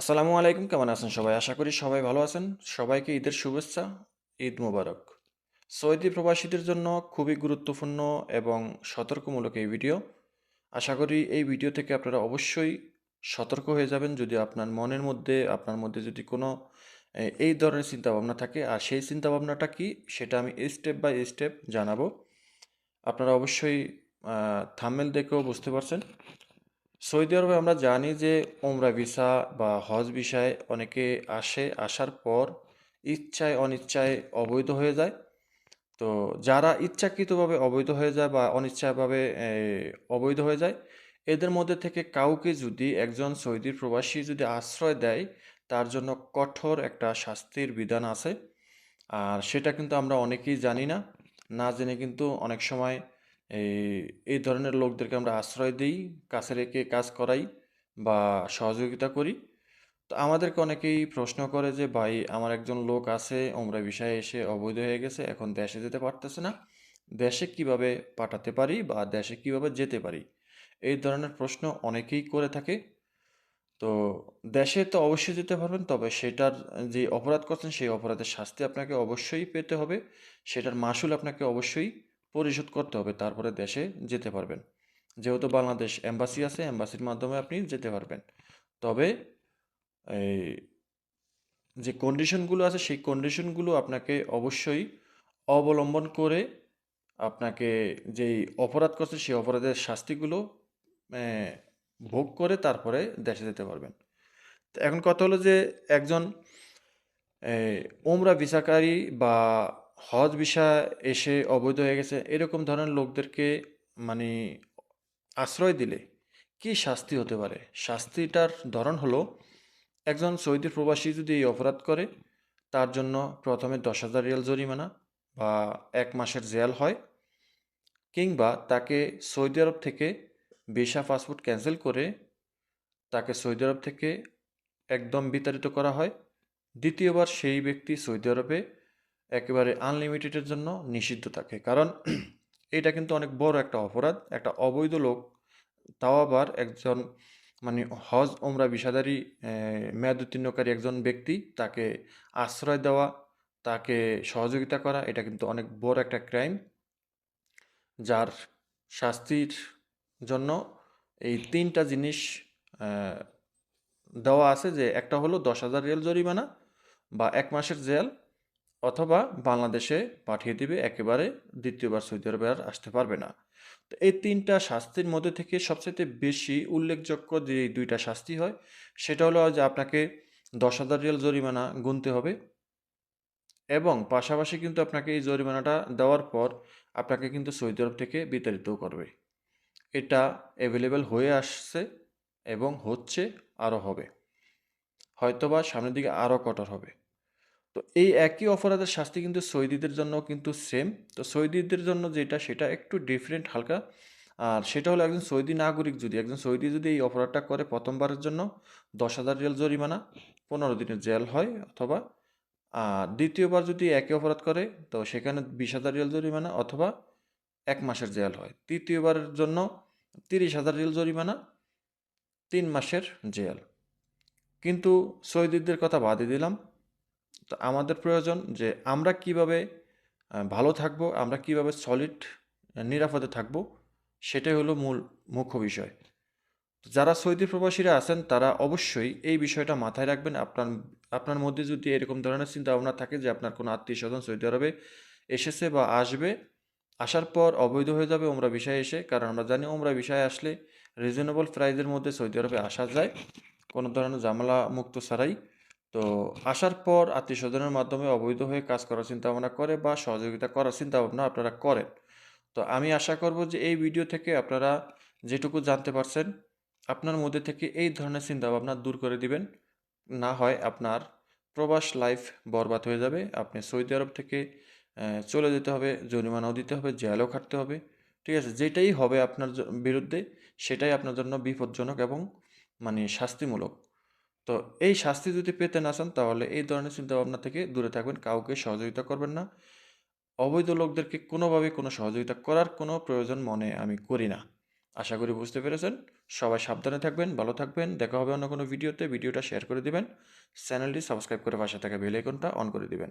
আসসালামু আলাইকুম, কেমন আছেন সবাই? আশা করি সবাই ভালো আছেন। সবাইকে ঈদের শুভেচ্ছা, ঈদ মোবারক। সৌদি প্রবাসীদের জন্য খুবই গুরুত্বপূর্ণ এবং সতর্কমূলক এই ভিডিও। আশা করি এই ভিডিও থেকে আপনারা অবশ্যই সতর্ক হয়ে যাবেন যদি আপনার মনের মধ্যে, আপনার মধ্যে যদি কোনো এই ধরনের চিন্তাভাবনা থাকে। আর সেই চিন্তাভাবনাটা কি, সেটা আমি স্টেপ বাই স্টেপ জানাব। আপনারা অবশ্যই থাম্বনেল দেখেও বুঝতে পারছেন। সৌদি আরবে আমরা জানি যে ওমরা ভিসা বা হজ ভিসায় অনেকে আসে, আসার পর ইচ্ছায় অনিচ্ছায় অবৈধ হয়ে যায়। তো যারা ইচ্ছাকৃতভাবে অবৈধ হয়ে যায় বা অনিচ্ছাভাবে অবৈধ হয়ে যায়, এদের মধ্যে থেকে কাউকে যদি একজন সৌদি প্রবাসী যদি আশ্রয় দেয়, তার জন্য কঠোর একটা শাস্তির বিধান আছে। আর সেটা কিন্তু আমরা অনেকেই জানি না। না জেনে কিন্তু অনেক সময় এই ধরনের লোকদেরকে আমরা আশ্রয় দিই, কাছে রেখে কাজ করাই বা সহযোগিতা করি। তো আমাদেরকে অনেকেই প্রশ্ন করে যে, ভাই, আমার একজন লোক আছে, ওমরা বিষয়ে এসে অবৈধ হয়ে গেছে, এখন দেশে যেতে পারতেছে না। দেশে কীভাবে পাঠাতে পারি বা দেশে কীভাবে যেতে পারি? এই ধরনের প্রশ্ন অনেকেই করে থাকে। তো দেশে তো অবশ্যই যেতে পারবেন, তবে সেটার যে অপরাধ করছেন, সেই অপরাধের শাস্তি আপনাকে অবশ্যই পেতে হবে। সেটার মাসুল আপনাকে অবশ্যই পরিশোধ করতে হবে, তারপরে দেশে যেতে পারবেন। যেহেতু বাংলাদেশ এম্বাসি আছে, এম্বাসির মাধ্যমে আপনি যেতে পারবেন। তবে এই যে কন্ডিশনগুলো আছে, সেই কন্ডিশনগুলো আপনাকে অবশ্যই অবলম্বন করে আপনাকে যেই অপরাধ করছে, সেই অপরাধের শাস্তিগুলো ভোগ করে তারপরে দেশে যেতে পারবেন। এখন কথা হলো যে একজন ওমরা ভিসাকারী বা হজ ভিসা এসে অবৈধ হয়ে গেছে, এরকম ধরনের লোকদেরকে মানে আশ্রয় দিলে কি শাস্তি হতে পারে? শাস্তিটার ধরন হলো, একজন সৌদি প্রবাসী যদি এই অপরাধ করে, তার জন্য প্রথমে দশ হাজার রিয়াল জরিমানা বা এক মাসের জেল হয়, কিংবা তাকে সৌদি আরব থেকে ভিসা পাসপোর্ট ক্যান্সেল করে তাকে সৌদি আরব থেকে একদম বিতাড়িত করা হয়। দ্বিতীয়বার সেই ব্যক্তি সৌদি আরবে একেবারে আনলিমিটেডের জন্য নিষিদ্ধ থাকে। কারণ এটা কিন্তু অনেক বড় একটা অপরাধ, একটা অবৈধ লোক, তাও আবার একজন মানে হজ ওমরা বিষাদারী মেয়াদ উত্তীর্ণকারী একজন ব্যক্তি তাকে আশ্রয় দেওয়া, তাকে সহযোগিতা করা, এটা কিন্তু অনেক বড় একটা ক্রাইম যার শাস্তির জন্য এই তিনটা জিনিস দেওয়া আছে যে একটা হলো দশ হাজার রিয়াল জরিমানা বা এক মাসের জেল অথবা বাংলাদেশে পাঠিয়ে দিবে, একেবারে দ্বিতীয়বার সৌদি আরবে আর আসতে পারবে না। তো এই তিনটা শাস্তির মধ্যে থেকে সবচেয়ে বেশি উল্লেখযোগ্য যে এই দুইটা শাস্তি হয়, সেটা হলো যে আপনাকে দশ হাজার রিয়াল জরিমানা গুনতে হবে এবং পাশাপাশি কিন্তু আপনাকে এই জরিমানাটা দেওয়ার পর আপনাকে কিন্তু সৌদি আরব থেকে বিতাড়িতও করবে। এটা অ্যাভেলেবেল হয়ে আসছে এবং হচ্ছে আরও হবে। হয়তোবা সামনের দিকে আরও কঠোর হবে। তো এই একই অপরাধের শাস্তি কিন্তু সৌদিদের জন্য কিন্তু সেম তো সৌদিদের জন্য যেটা, সেটা একটু ডিফারেন্ট হালকা। আর সেটা হলো একজন সৌদি নাগরিক যদি, একজন সৌদি যদি এই অপরাধটা করে প্রথমবারের জন্য, দশ হাজার রিয়াল জরিমানা, পনেরো দিনের জেল হয় অথবা, আর দ্বিতীয়বার যদি একই অপরাধ করে, তো সেখানে বিশ হাজার রিয়াল জরিমানা অথবা এক মাসের জেল হয়। তৃতীয়বারের জন্য তিরিশ হাজার রিয়াল জরিমানা, তিন মাসের জেল। কিন্তু সৌদিদের কথা বাদে দিলাম। তো আমাদের প্রয়োজন যে আমরা কীভাবে ভালো থাকব, আমরা কীভাবে সলিড নিরাপদে থাকব, সেটাই হলো মূল মুখ্য বিষয়। যারা সৌদি প্রবাসীরা আছেন, তারা অবশ্যই এই বিষয়টা মাথায় রাখবেন। আপনার আপনার মধ্যে যদি এরকম ধরনের চিন্তা ভাবনা থাকে যে আপনার কোনো আত্মীয় স্বজন সৌদি আরবে এসেছে বা আসবে, আসার পর অবৈধ হয়ে যাবে ওমরা বিষয়ে এসে, কারণ আমরা জানি ওমরা বিষয়ে আসলে রিজনেবল প্রাইজের মধ্যে সৌদি আরবে আসা যায়, কোনো ধরনের ঝামেলা মুক্ত ছাড়াই। তো আসার পর আত্মীয় স্বজনের মাধ্যমে অবৈধ হয়ে কাজ করার চিন্তা ভাবনা করে বা সহযোগিতা করার চিন্তা ভাবনা আপনারা করেন। তো আমি আশা করব যে এই ভিডিও থেকে আপনারা যেটুকু জানতে পারছেন, আপনার মধ্যে থেকে এই ধরনের চিন্তা ভাবনা দূর করে দিবেন। না হয় আপনার প্রবাস লাইফ বরবাদ হয়ে যাবে, আপনি সৌদি আরব থেকে চলে যেতে হবে, জরিমানাও দিতে হবে, জেলও খাটতে হবে, ঠিক আছে? যেটাই হবে আপনার বিরুদ্ধে, সেটাই আপনার জন্য বিপজ্জনক এবং মানে শাস্তিমূলক। তো এই শাস্তি যদি পেতে না চান, তাহলে এই ধরনের চিন্তাভাবনা থেকে দূরে থাকবেন, কাউকে সহযোগিতা করবেন না। অবৈধ লোকদেরকে কোনোভাবে কোনো সহযোগিতা করার কোনো প্রয়োজন মনে আমি করি না। আশা করি বুঝতে পেরেছেন। সবাই সাবধানে থাকবেন, ভালো থাকবেন। দেখা হবে অন্য কোনো ভিডিওতে। ভিডিওটা শেয়ার করে দিবেন। চ্যানেলটি সাবস্ক্রাইব করে পাশে থাকা বেল আইকনটা অন করে দিবেন।